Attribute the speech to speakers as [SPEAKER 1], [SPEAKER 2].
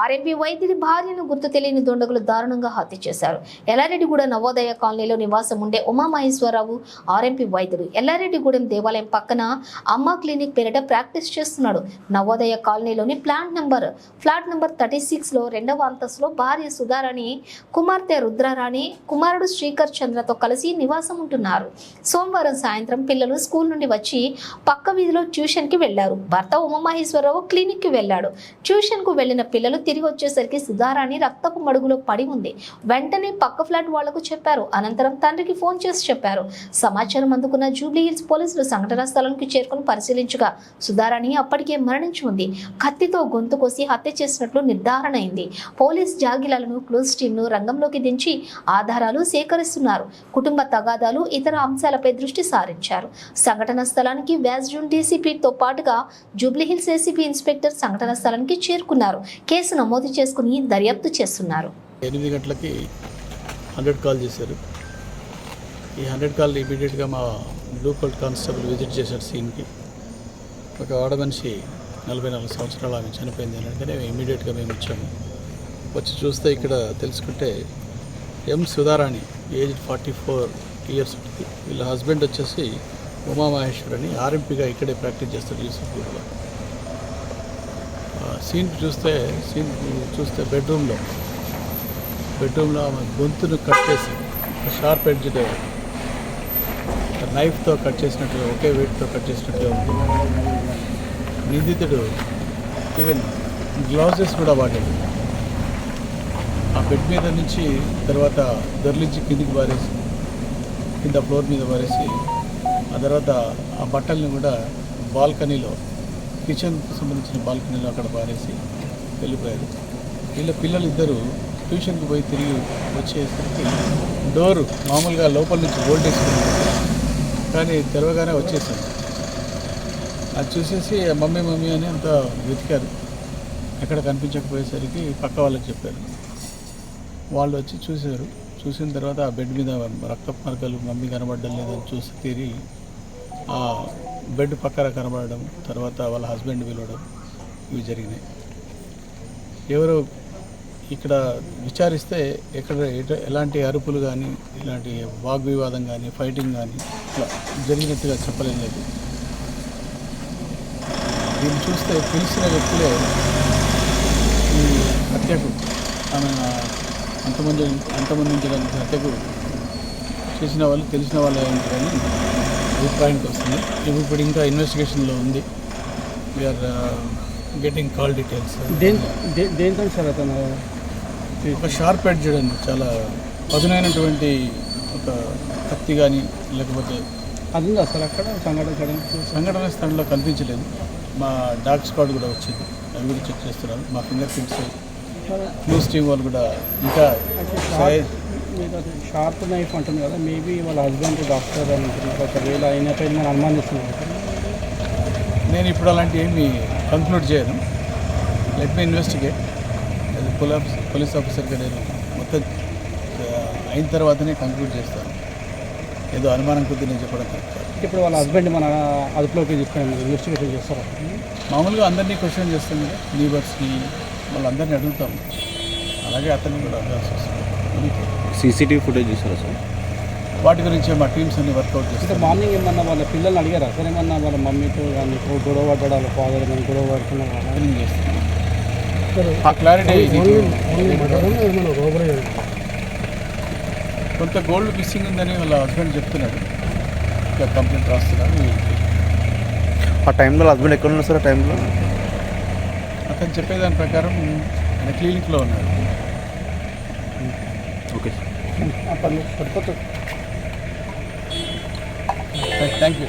[SPEAKER 1] RMP వైద్యుడి భార్యను గుర్తు తెలియని దుండగులు దారుణంగా హత్య చేశారు. ఎల్లారెడ్డిగూడ నవోదయ కాలనీలో నివాసం ఉండే ఉమామహేశ్వరరావు ఆర్ఎంపీ వైద్యుడు. ఎల్లారెడ్డిగూడెం దేవాలయం పక్కన అమ్మ క్లినిక్ పేరిట ప్రాక్టీస్ చేస్తున్నాడు. నవోదయ కాలనీలోని plant number flat number thirty సిక్స్లో రెండవ అంతస్తులో భార్య సుధారాణి కుమార్తె రుద్రారాణి కుమారుడు శ్రీకర్ చంద్రతో కలిసి నివాసం ఉంటున్నారు. సోమవారం సాయంత్రం పిల్లలు స్కూల్ నుండి వచ్చి పక్క వీధిలో ట్యూషన్కి వెళ్ళారు భర్త ఉమామహేశ్వరరావు క్లినిక్కి వెళ్ళాడు. ట్యూషన్కు వెళ్ళిన పిల్లలు తిరిగి వచ్చేసరికి సుధారాణి రక్తపు మడుగులో పడి ఉంది. వెంటనే పక్క ఫ్లాట్ వాళ్ళకు చెప్పారు. అనంతరం తండ్రికి ఫోన్ చేసి చెప్పారు. సమాచారం అందుకున్న జూబ్లీ హిల్స్ పోలీసులు సంఘటనా స్థలానికి చేరుకుని పరిశీలించగా సుధారాణి అప్పటికే మరణించి ఉంది. కత్తితో గొంతు కోసి హత్య చేసినట్లు నిర్ధారణ అయింది. పోలీస్ జాగిలాలను క్లూస్ టీంను రంగంలోకి దించి ఆధారాలు సేకరిస్తున్నారు. కుటుంబ తగాదాలు ఇతర అంశాలపై దృష్టి సారించారు. సంఘటన స్థలానికి వ్యాజ్జూన్ డీసీపీతో పాటుగా జూబ్లీహిల్స్ ఏసీపీ ఇన్స్పెక్టర్ సంఘటన స్థలానికి చేరుకున్నారు. కేసు నమోదు చేసుకుని దర్యాప్తు చేస్తున్నారు.
[SPEAKER 2] ఎనిమిది గంటలకి హండ్రెడ్ కాల్ చేశారు. ఈ హండ్రెడ్ కాల్ ఇమీడియట్గా మా బ్లూ కోట్ కానిస్టేబుల్ విజిట్ చేశారు సీన్కి. ఒక ఆడ మనిషి నలభై నాలుగు సంవత్సరాలు ఆమె చనిపోయింది అని అంటే ఇమీడియట్గా మేము వచ్చాము. వచ్చి చూస్తే ఇక్కడ తెలుసుకుంటే M Sudharani age forty four years ఉంటుంది వీళ్ళ హస్బెండ్ వచ్చేసి ఉమామహేశ్వరని ఆర్ఎంపీగా ఇక్కడే ప్రాక్టీస్ చేస్తారు యూసుఫ్పూర్లో సీన్ చూస్తే సీన్ చూస్తే బెడ్రూమ్లో బెడ్రూమ్లో ఆమె గొంతును కట్ చేసి షార్ప్ ఎడ్జ్డ్ నైఫ్తో కట్ చేసినట్టుగా ఒకే వెయిట్తో కట్ చేసినట్టుగా ఉంది. నిందితుడు ఈవెన్ గ్లౌజెస్ కూడా వాడాడు. ఆ బెడ్ మీద నుంచి తర్వాత దొర్లించి కిందికి పారేసి కింద ఫ్లోర్ మీద పారేసి ఆ తర్వాత ఆ బట్టల్ని కూడా బాల్కనీలో కిచెన్కి సంబంధించిన బాల్కనీలో అక్కడ పారేసి వెళ్ళిపోయారు. వీళ్ళ పిల్లలు ఇద్దరు ట్యూషన్కి పోయి తిరిగి వచ్చేసరికి డోరు మామూలుగా లోపల నుంచి వోల్టేజ్ కానీ తెరవగానే వచ్చేసాను అది చూసేసి మమ్మీ మమ్మీ అని అంత వెతికారు. ఎక్కడ కనిపించకపోయేసరికి పక్క వాళ్ళకి చెప్పారు. వాళ్ళు వచ్చి చూశారు. చూసిన తర్వాత ఆ బెడ్ మీద రక్తపు మరకలు మమ్మీ కనబడడం లేదని చూసి తీరి బెడ్ పక్కన కనబడడం తర్వాత వాళ్ళ హస్బెండ్ పిలవడం ఇవి జరిగినాయి. ఎవరు ఇక్కడ విచారిస్తే ఎక్కడ ఎలాంటి అరుపులు కానీ ఇలాంటి వాగ్వివాదం కానీ ఫైటింగ్ కానీ ఇట్లా జరిగినట్టుగా చెప్పలేం లేదు. దీన్ని చూస్తే తెలిసిన వ్యక్తులే ఈ హత్యకు ఆమె అంతమంది అంతమందించడానికి హత్యకు చేసిన వాళ్ళు తెలిసిన వాళ్ళు ఏంటి కానీ అభిప్రాయానికి వస్తుంది ఇప్పుడు ఇప్పుడు ఇంకా ఇన్వెస్టిగేషన్లో ఉంది. We are getting call details
[SPEAKER 3] దేంతో సార్ అతను
[SPEAKER 2] ఒక షార్ప్ ఎడ్జ్ అండి చాలా పదునైనటువంటి ఒక కత్తి కానీ లేకపోతే
[SPEAKER 3] అది ఉందా సార్ అక్కడ సంఘటన
[SPEAKER 2] సంఘటన స్థలంలో కనిపించలేదు. మా డాగ్ స్క్వాడ్ కూడా వచ్చింది. అవి కూడా చెక్ చేస్తున్నారు. మా ఫింగర్ ప్రింట్స్ న్యూస్ టీం వాళ్ళు కూడా ఇంకా
[SPEAKER 3] అది షార్ప్ నైఫ్ అంటుంది కదా మేబీ వాళ్ళ హస్బెండ్ డాక్టర్ అని అంటున్నారు ఒకవేళ అయినట్టు నేను అనుమానిస్తున్నాను.
[SPEAKER 2] నేను ఇప్పుడు అలాంటి ఏమి కంక్లూడ్ చేయను. లెట్ మీ ఇన్వెస్టిగేట్ అది పోలీస్ ఆఫీసర్గా నేను మొత్తం అయిన తర్వాతనే కంక్లూడ్ చేస్తాను. ఏదో అనుమానం కొద్దీ నేను చెప్పడం.
[SPEAKER 3] ఇప్పుడు వాళ్ళ హస్బెండ్ మన అదుపులోకి తీసుకుని ఇన్వెస్టిగేషన్ చేస్తారు?
[SPEAKER 2] మామూలుగా అందరినీ క్వశ్చన్ చేస్తాం కదా నీబర్స్ని వాళ్ళందరినీ అడుగుతాం. అలాగే అతన్ని కూడా అడగాల్సి వస్తుంది.
[SPEAKER 4] సీసీటీవీ ఫుటేజ్ చూసారా సార్?
[SPEAKER 2] వాటి గురించి మా టీమ్స్ అన్ని వర్కౌట్
[SPEAKER 3] అంటే
[SPEAKER 2] చేస్తాం
[SPEAKER 3] మార్నింగ్ ఏమన్నా వాళ్ళ పిల్లల్ని అడిగారా? సార్ ఏమన్నా వాళ్ళ మమ్మీతో కానీ గొడవ పడ్డాడు వాళ్ళ ఫాదర్ కానీ గొడవ పడుతున్నారు
[SPEAKER 2] క్లారిటీ కొంత గోల్డ్ మిస్సింగ్ ఉందని వాళ్ళ హస్బెండ్ చెప్తున్నాడు. ఇంకా కంప్లైంట్ రాస్తున్నాడు.
[SPEAKER 4] ఆ టైంలో హస్బెండ్ ఎక్కడ ఉన్నారు సార్ ఆ టైంలో
[SPEAKER 2] అతను చెప్పేదాని ప్రకారం ఆయన క్లినిక్లో ఉన్నాడు.
[SPEAKER 4] ఓకే.
[SPEAKER 3] సరిపోతుంది
[SPEAKER 2] థ్యాంక్ యూ